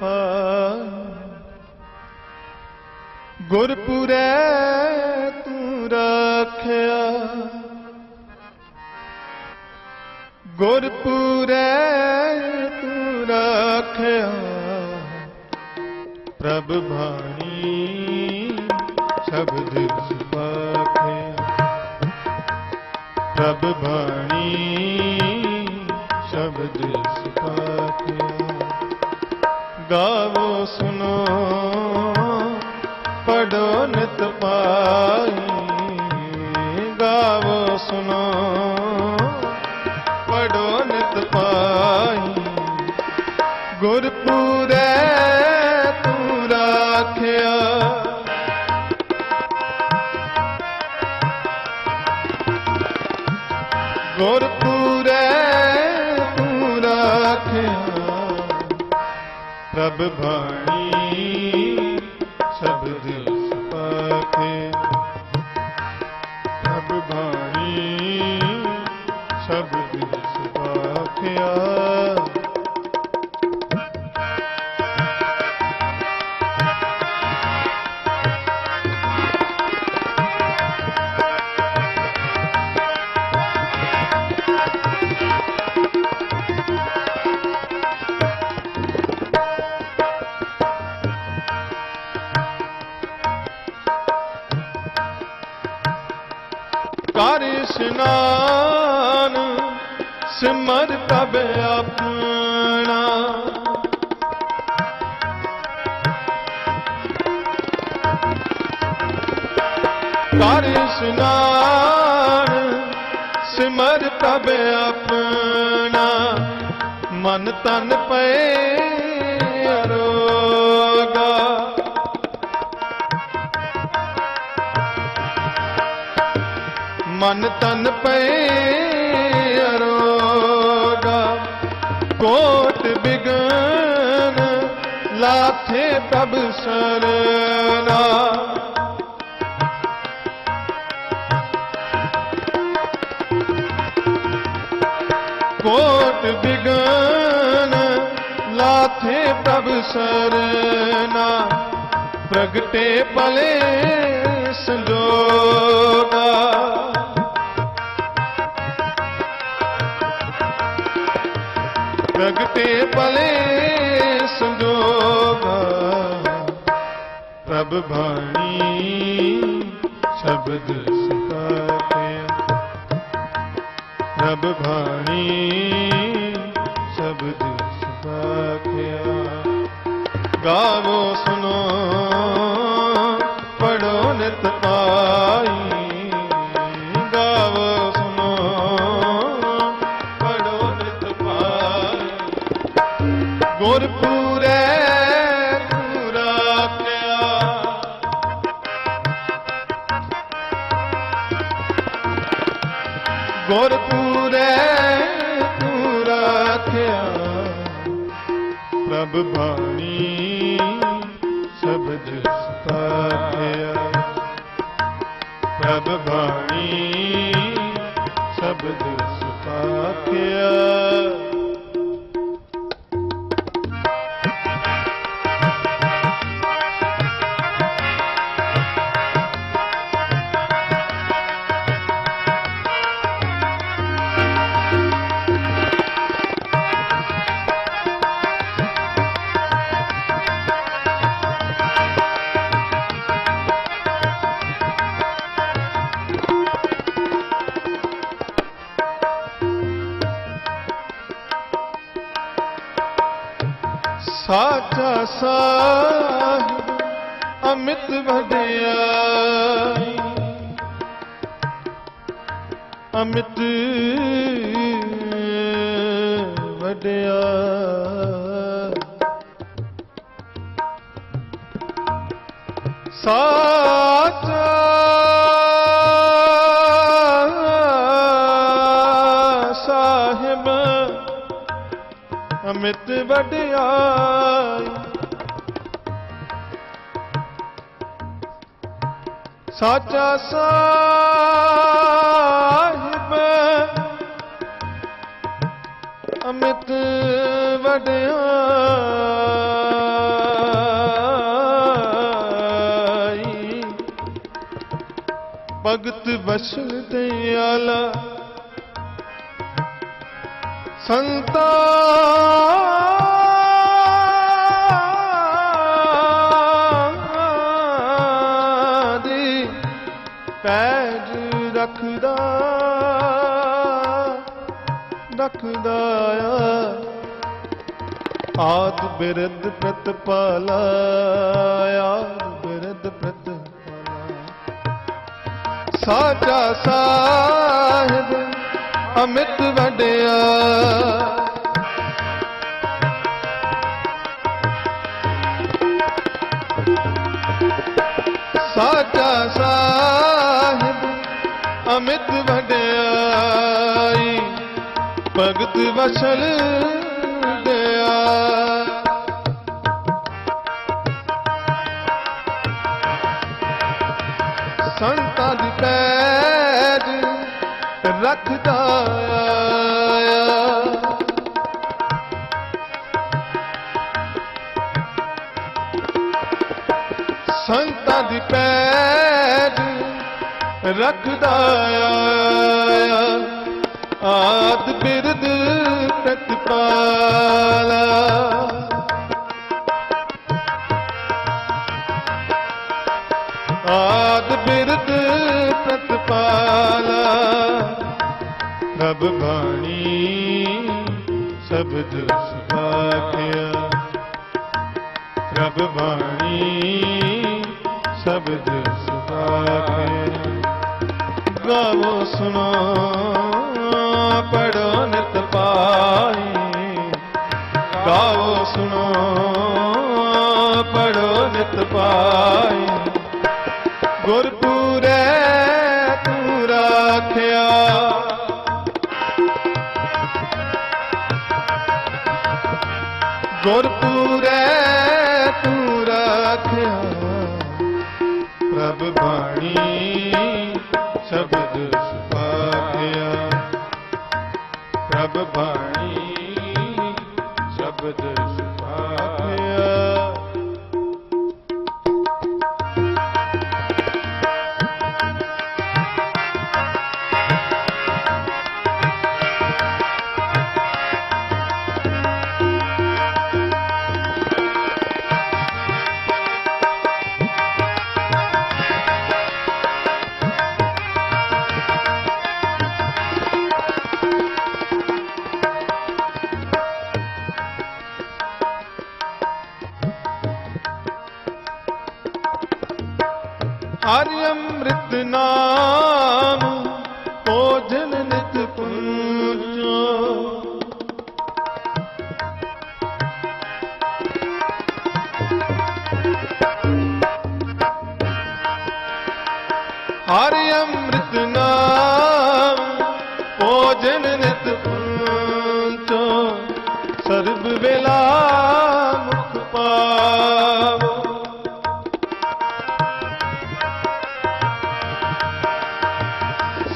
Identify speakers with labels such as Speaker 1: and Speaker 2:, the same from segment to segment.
Speaker 1: ਪਾਈ ਗੁਰਪੁਰੈ ਤੂੰ ਰੱਖਿਆ। ਗੁਰਪੁਰੈ ਤੂੰ ਰੱਖਿਆ। ਪ੍ਰਭ ਭਾਣੀ ਸ਼ਬਦ ਸੁਪਾਖਿਆ ਪ੍ਰਭ ਭਾਣੀ ਸ਼ਬਦ ਸੁਪਾਖਿਆ ਗਾਵੋ ਸੁਨੋ ਪੜੋ ਨਿਤ ਪਾਈ ਗਾਵੋ ਸੁਨੋ ਪੜੋ ਨਿਤ ਪਾਈ ਗੁਰਪੁਰੈ ਤੂੰ ਰਾਖਿਆ। ਗੁਰਪੁਰੈ ਪ੍ਰਭ ਬਾਣੀ ਕਰ ਇਸ਼ਨਾਨ ਸਿਮਰ ਪ੍ਰਭ ਆਪਣਾ। ਮਨ ਤਨ ਪਏ ਅਰੋਗਾ। ਮਨ ਤਨ ਪਏ ਅਰੋਗਾ। ਕੋਟ ਬਿਗਨ ਲਾਥੇ ਪ੍ਰਭ ਸਰਨਾ। ਕੋਟ ਬਿਗਨ ਲਾਥੇ ਪ੍ਰਭ ਸਰਨਾ। ਪ੍ਰਗਟੇ ਭਲੇ ਸੰਜੋਗਾ। ਪ੍ਰਗਟੇ ਭਲੇ ਸੰਜੋਗਾ। ਪ੍ਰਭ ਬਾਣੀ ਸ਼ਬਦ ਪ੍ਰਭ ਬਾਣੀ ਸ਼ਬਦ ਸਿਖਾਇਆ ਗਾਵੋ ਸੁਨੋ ਪੜੋ ਨਿਤ ਪਾਈ। ਗਾਵੋ ਸੁਨੋ ਪੜੋ ਨਿਤ ਪਾਈ। ਗੁਰਪੁਰੈ ਤੂੰ ਸਭ ਬਾਣੀ ਸ਼ਬਦ ਸਤਾਖਿਆ ਪ੍ਰਭ ਬਾਣੀ ਸ਼ਬਦ ਸਤਾਖਿਆ ਸਾਚਾ ਸਾਹਿਬ ਅਮਿਤ ਵਡਿਆਈ। ਅਮਿਤ ਵਡਿਆ ਸਾਚਾ ਮਿਤ ਵਡਿਆਈ। ਸਾਚਾ ਸਾਹਿਬ ਅਮਿਤ ਵਡਿਆਈ। ਭਗਤ ਵਸਲ ਤੇ ਆਲਾ ਸੰਤਾ ਦੀ ਪੈਜ ਰੱਖਦਾ ਰੱਖਦਾ ਆ। ਆਦ ਬਿਰਦ ਪ੍ਰਤਪਾਲਾ ਆਦ ਬਿਰਦ ਪ੍ਰਤਪਾਲਾ। ਸਾਚਾ ਸਾਹਿਬ ਅਮਿਤ ਵਡਿਆ। ਸਾਚਾ ਸਾਹਿਬ ਅਮਿਤ ਵਡਿਆਈ ਭਗਤ ਵਸਲ ਰੱਖਦਾ ਸੰਤਾਂ ਦੀ ਪੈਜ ਰੱਖਦਾ ਆਇਆ। ਆਦ ਬਿਰਦ ਪ੍ਰਤਪਾਲਾ ਆਦ ਬਿਰਦ ਪ੍ਰਤਪਾਲਾ ਪ੍ਰਭ ਬਾਣੀ ਸ਼ਬਦ ਸੁਭਾਖਿਆ ਪ੍ਰਭ ਬਾਣੀ ਸ਼ਬਦ ਸੁਭਾਖਿਆ ਗਾਵੋ ਸੁਣੋ ਪੜੋ ਨਿਤ ਪਾਈ ਗਾਵੋ ਸੁਣੋ ਪੜੋ ਨਿਤ ਪਾਈ ਗੁਰ ਗੁਰਪੂਰੇ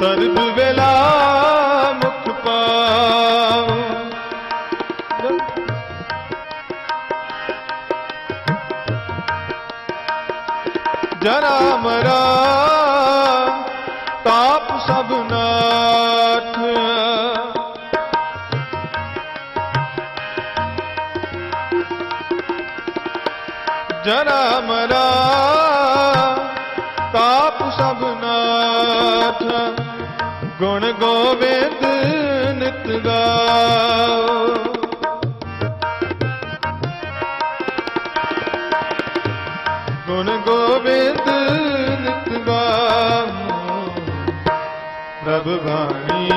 Speaker 1: ਸਰਬ ਵੇਲਾ ਮੁਖ ਪਾਉ। ਜਰਾ ਮਰਾ ਤਾਪ ਸਭ ਨਾਠ ਜਰਾ ਮਰਾ ਗੁਣ ਗੋਬਿੰਦ ਨਿਤ ਗਾਓ। ਗੁਣ ਗੋਬਿੰਦ ਨਿਤ ਗਾਓ। ਪ੍ਰਭ ਬਾਣੀ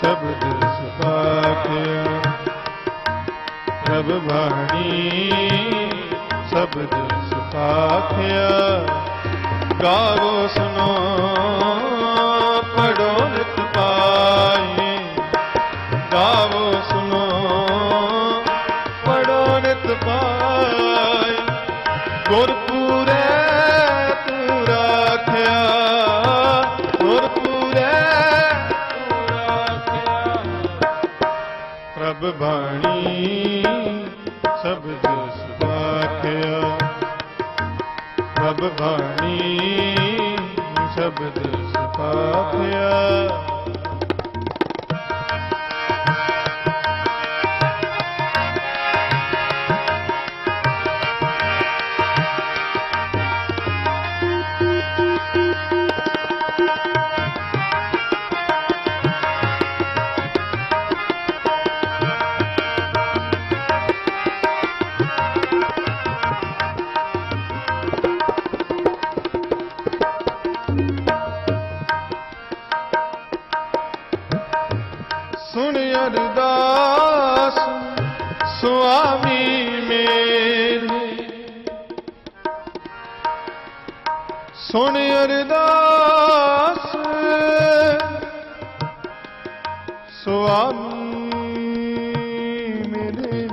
Speaker 1: ਸ਼ਬਦ ਸੁਭਾਖਿਆ ਪ੍ਰਭ ਬਾਣੀ ਸ਼ਬਦ ਸੁਭਾਖਿਆ ਗਾਵੋ ਸੁਨੋ ਸਭ ਸ਼ਬਦ ਸੁਭਾਖਿਆ ਪ੍ਰਭ ਬਾਣੀ ਸ਼ਬਦ ਸੁਪਾਖਿਆ ਸੁਆਮੀ ਮੇਰੇ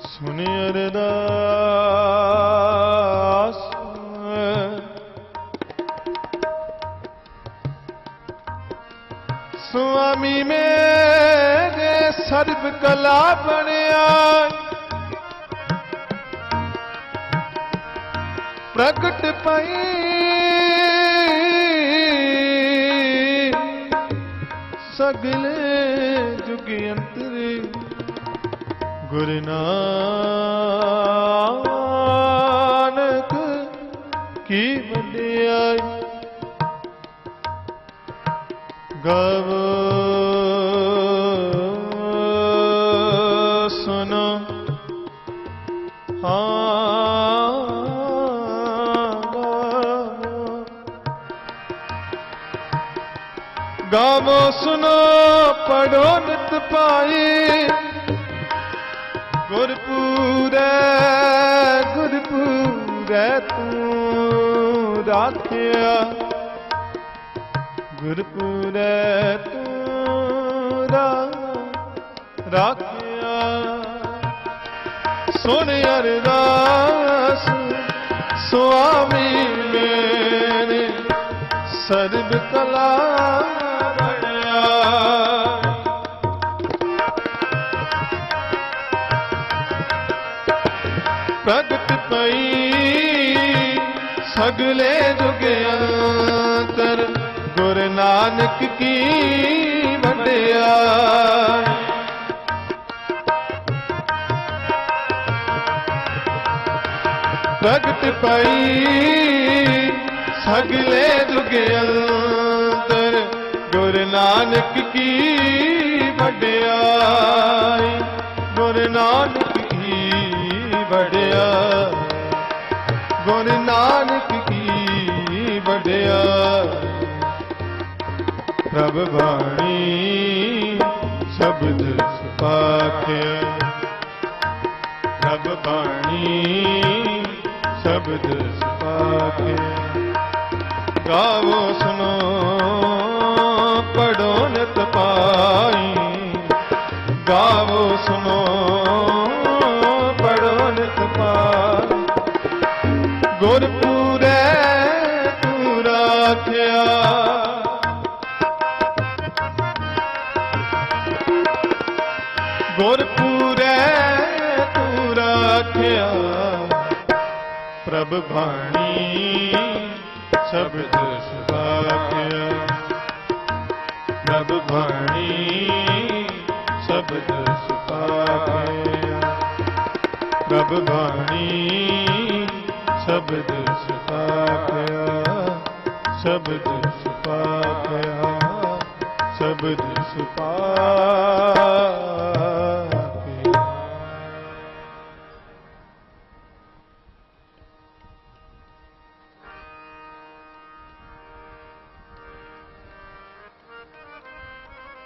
Speaker 1: ਸੁਣ ਅਰਦਾਸ ਸੁਆਮੀ ਮੇਰੇ ਸਰਬ ਕਲਾ ਬਣਿਆ। ਪ੍ਰਗਟ ਪਈ ਸਗਲੇ ਜੁਗ ਅੰਤਰ ਗੁਰੂ ਨਾਨਕ ਕੀ ਵਡਿਆਈ ਗਵ ਗਾਵੋ ਸੁਨੋ ਪੜੋ ਨਿਤ ਪਾਈ ਗੁਰਪੂਰੈ ਗੁਰਪੂਰੈ ਤੂੰ ਰਾਖਿਆ। ਗੁਰਪੂਰੈ ਤੂੰ ਰਾ- ਰਾਖਿਆ। ਸੁਣ ਅਰਦਾਸ, ਸੁਆਮੀ ਮੇਰੇ, ਸਰਬ ਕਲਾ। ਪ੍ਰਗਟ ਪਈ, ਸਗਲੇ ਜੁਗ ਅੰਤਰ ਗੁਰ ਨਾਨਕ ਕੀ ਵਡਿਆਈ ਪ੍ਰਗਟ ਪਈ, ਸਗਲੇ ਜੁਗ ਅੰਤਰ ਗੁਰ ਨਾਨਕ ਕੀ ਵਡਿਆਈ ਗੁਰ ਨਾਨਕ ਵਡਿਆਈ ਗੁਰ ਨਾਨਕ ਕੀ ਵਡਿਆਈ ਪ੍ਰਭ ਬਾਣੀ ਸ਼ਬਦ ਸੁਪਾਖਿਆ। ਪ੍ਰਭ ਬਾਣੀ ਸ਼ਬਦ ਸੁਪਾਖਿਆ। ਗਾਵੋ ਪ੍ਰਭ ਬਾਣੀ ਸ਼ਬਦ ਸੁਭਾਖਿਆ ਪ੍ਰਭ ਬਾਣੀ ਸ਼ਬਦ ਸੁਭਾਖਿਆ ਪ੍ਰਭ ਬਾਣੀ ਸ਼ਬਦ ਸੁਭਾਖਿਆ ਸ਼ਬਦ ਸੁਭਾਖਿਆ ਸ਼ਬਦ ਸੁਭਾਖਿਆ